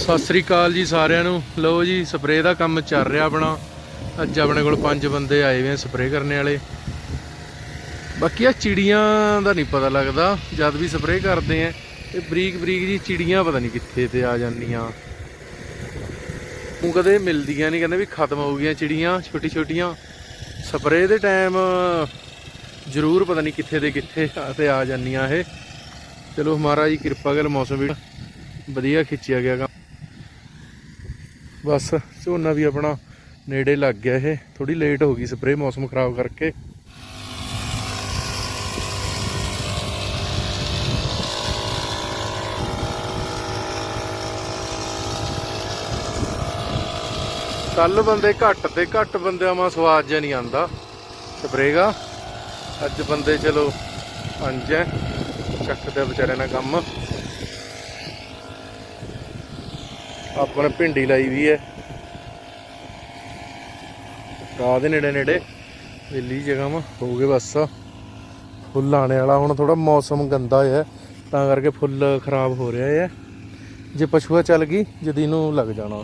ਸਤਿ ਸ੍ਰੀ ਅਕਾਲ ਜੀ ਸਾਰਿਆਂ ਨੂੰ। ਲਓ ਜੀ, ਸਪਰੇਅ ਦਾ ਕੰਮ ਚੱਲ ਰਿਹਾ ਆਪਣਾ। ਅੱਜ ਆਪਣੇ ਕੋਲ ਪੰਜ ਬੰਦੇ ਆਏ ਹੋਏ ਆ ਸਪਰੇਅ ਕਰਨ ਵਾਲੇ। ਬਾਕੀ ਆ ਚਿੜੀਆਂ ਦਾ ਨਹੀਂ ਪਤਾ ਲੱਗਦਾ, ਜਦ ਵੀ ਸਪਰੇਅ ਕਰਦੇ ਆ ਇਹ ਬਰੀਕ ਬਰੀਕ ਜੀ ਚਿੜੀਆਂ ਪਤਾ ਨਹੀਂ ਕਿੱਥੇ ਤੇ ਆ ਜਾਂਦੀਆਂ। ਉਹ ਕਦੇ ਮਿਲਦੀਆਂ ਨਹੀਂ, ਕਹਿੰਦੇ ਵੀ ਖਤਮ ਹੋ ਗਈਆਂ ਚਿੜੀਆਂ ਛੋਟੀ ਛੋਟੀਆਂ ਸਪਰੇਅ ਦੇ ਟਾਈਮ ਜ਼ਰੂਰ ਪਤਾ ਨਹੀਂ ਕਿੱਥੇ ਦੇ ਕਿੱਥੇ ਤੇ ਆ ਜਾਂਦੀਆਂ ਇਹ। ਚਲੋ ਮਹਾਰਾਜ ਜੀ, ਕਿਰਪਾ ਕਰ ਮੌਸਮ ਵੀ ਵਧੀਆ ਖਿੱਚਿਆ ਗਿਆ ਗਾ ਬਸ ਝੋਨਾ ਵੀ ਆਪਣਾ ਨੇੜੇ ਲੱਗ ਗਿਆ ਇਹ। ਥੋੜੀ ਲੇਟ ਹੋ ਗਈ ਸਪਰੇਅ ਮੌਸਮ ਖਰਾਬ ਕਰਕੇ। ਕੱਲ ਬੰਦੇ ਘੱਟ ਤੇ ਘੱਟ ਬੰਦਿਆਂ ਮਾ ਸਵਾਦ ਜਿਹਾ ਨਹੀਂ ਆਂਦਾ ਸਪਰੇਗਾ ਅੱਜ ਬੰਦੇ ਚਲੋ ਪੰਜ ਐ। ਚੱਕਦੇ ਵਿਚਾਰੇ ਨਾਲ ਕੰਮ। ਆਪਾਂ ਨੇ ਭਿੰਡੀ ਲਾਈ ਵੀ ਹੈ। ਰਾਹ ਦੇ ਨੇੜੇ ਨੇੜੇ ਵਿਲੀ ਜਗ੍ਹਾ ਮਾ ਹੋ ਗਏ ਬਸ। ਫੁੱਲ ਆਣੇ ਵਾਲਾ ਹੁਣ ਥੋੜਾ ਮੌਸਮ ਗੰਦਾ ਹੈ, ਤਾਂ ਕਰਕੇ ਫੁੱਲ ਖਰਾਬ ਹੋ ਰਿਹਾ ਹੈ। ਜੇ ਪਸ਼ੂਆ ਚੱਲ ਗਈ, ਜਦੀ ਨੂੰ ਲੱਗ ਜਾਣਾ।